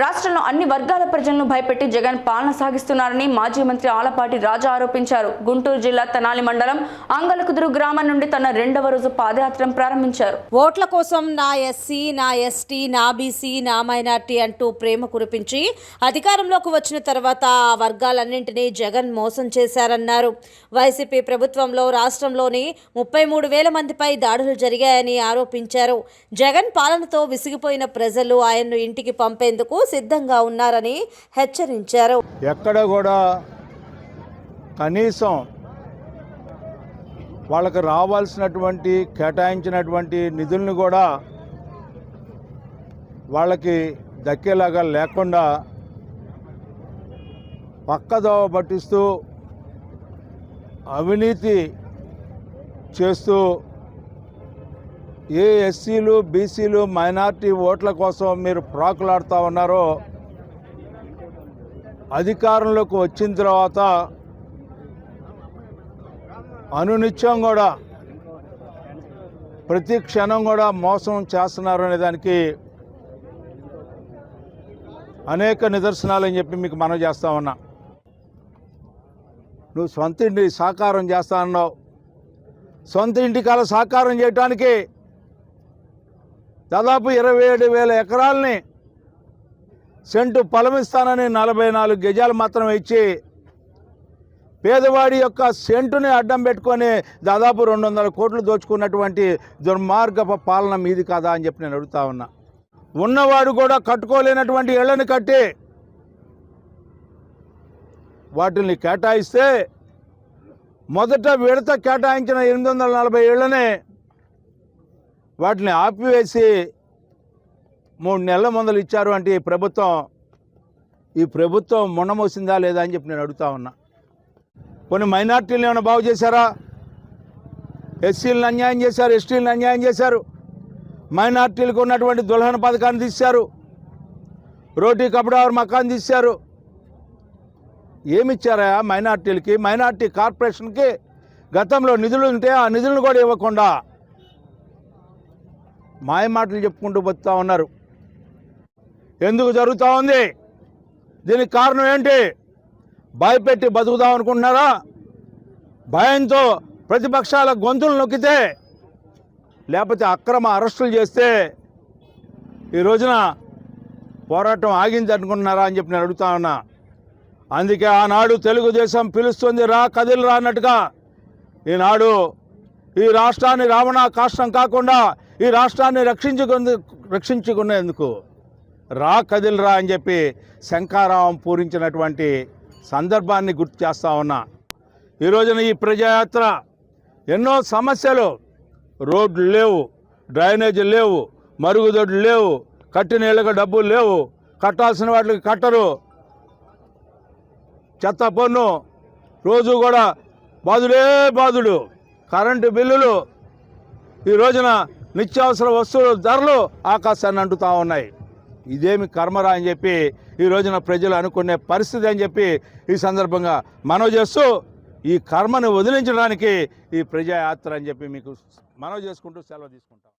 రాష్ట్రంలో అన్ని వర్గాల ప్రజలను భయపెట్టి జగన్ పాలన సాగిస్తున్నారని మాజీ మంత్రి ఆలపాటి రాజా ఆరోపించారు. గుంటూరు జిల్లా తెనాలి మండలం అంగలకుదురు గ్రామం నుండి తన రెండవ రోజు పాదయాత్రను ప్రారంభించారు. ఓట్ల కోసం నా ఎస్సీ నా ఎస్టీ నా బీసీ నా మైనార్టీ అంటూ ప్రేమ కురిపించి అధికారంలోకి వచ్చిన తర్వాత ఆ వర్గాలన్నింటినీ జగన్ మోసం చేశారన్నారు. వైసీపీ ప్రభుత్వంలో రాష్ట్రంలోని ముప్పై మూడు వేల మందిపై దాడులు జరిగాయని ఆరోపించారు. జగన్ పాలనతో విసిగిపోయిన ప్రజలు ఆయన్ను ఇంటికి పంపేందుకు సిద్ధంగా ఉన్నారని హెచ్చరించారు. ఎక్కడ కూడా కనీసం వాళ్ళకి రావాల్సినటువంటి కేటాయించినటువంటి నిధులను కూడా వాళ్ళకి దక్కేలాగా లేకుండా పక్కదోవ పట్టిస్తూ అవినీతి చేస్తూ ఏ ఎస్సీలు బీసీలు మైనార్టీ ఓట్ల కోసం మీరు ప్రాకులాడుతూ ఉన్నారో అధికారంలోకి వచ్చిన తర్వాత అనునిత్యం కూడా ప్రతి క్షణం కూడా మోసం చేస్తున్నారు అనే దానికి అనేక నిదర్శనాలు అని చెప్పి మీకు మనం చేస్తా ఉన్నా. నువ్వు సొంత ఇంటి సాకారం చేస్తా అన్నావు. సొంత ఇంటి కాల సాకారం చేయడానికి దాదాపు ఇరవై ఏడు వేల ఎకరాలని సెంటు పొలమిస్తానని నలభై నాలుగు గజాలు మాత్రమే ఇచ్చి పేదవాడి యొక్క సెంటుని అడ్డం పెట్టుకొని దాదాపు రెండు వందల కోట్లు దోచుకున్నటువంటి దుర్మార్గప పాలన మీది కాదా అని చెప్పి నేను అడుగుతా ఉన్నా. ఉన్నవాడు కూడా కట్టుకోలేనటువంటి ఇళ్ళను కట్టి వాటిని కేటాయిస్తే మొదట విడత కేటాయించిన ఎనిమిది వందల నలభై ఏళ్ళనే వాటిని ఆపివేసి మూడు నెలల మందులు ఇచ్చారు అంటే ఈ ప్రభుత్వం ఈ ప్రభుత్వం మొన్నమోసిందా లేదా అని చెప్పి నేను అడుగుతా ఉన్నా. కొన్ని మైనార్టీలను ఏమైనా బాగు చేశారా? ఎస్సీలను అన్యాయం చేశారు ఎస్టీలను అన్యాయం చేశారు. మైనార్టీలకు ఉన్నటువంటి దుల్హన పథకాన్ని తీశారు. రోటీ కపడావర్ మకాన్ని తీశారు. ఏమిచ్చారా మైనార్టీలకి? మైనార్టీ కార్పొరేషన్కి గతంలో నిధులు ఉంటే ఆ నిధులను కూడా ఇవ్వకుండా మాయ మాటలు చెప్పుకుంటూ బతుకుతా ఉన్నారు. ఎందుకు జరుగుతూ ఉంది? దీనికి కారణం ఏంటి? భయపెట్టి బతుకుదాం అనుకుంటున్నారా? భయంతో ప్రతిపక్షాల గొంతులు నొక్కితే లేకపోతే అక్రమ అరెస్టులు చేస్తే ఈ రోజున పోరాటం ఆగింది అనుకుంటున్నారా అని చెప్పి నేను అడుగుతా ఉన్నా. అందుకే ఆనాడు తెలుగుదేశం పిలుస్తుంది రా కదిలి రా అన్నట్టుగా ఈనాడు ఈ రాష్ట్రాన్ని రావణ కాష్టం కాకుండా ఈ రాష్ట్రాన్ని రక్షించుకుంది రక్షించుకునేందుకు రా కదిలిరా అని చెప్పి శంకారావం పూరించినటువంటి సందర్భాన్ని గుర్తు చేస్తా ఉన్నా. ఈ రోజున ఈ ప్రజాయాత్ర ఎన్నో సమస్యలు. రోడ్లు లేవు డ్రైనేజీలు లేవు మరుగుదొడ్లు లేవు కట్టినీళ్ళకి డబ్బులు లేవు కట్టాల్సిన వాటికి కట్టరు. చెత్త పన్ను రోజు కూడా బాధుడే బాధుడు కరెంటు బిల్లులు ఈ రోజున నిత్యావసర వస్తువుల ధరలు ఆకాశాన్ని అంటుతా ఉన్నాయి. ఇదేమి కర్మరా అని చెప్పి ఈ రోజున ప్రజలు అనుకునే పరిస్థితి అని చెప్పి ఈ సందర్భంగా మనవి చేస్తూ ఈ కర్మను వదిలించడానికి ఈ ప్రజాయాత్ర అని చెప్పి మీకు మనవి చేసుకుంటూ సెలవు తీసుకుంటాం.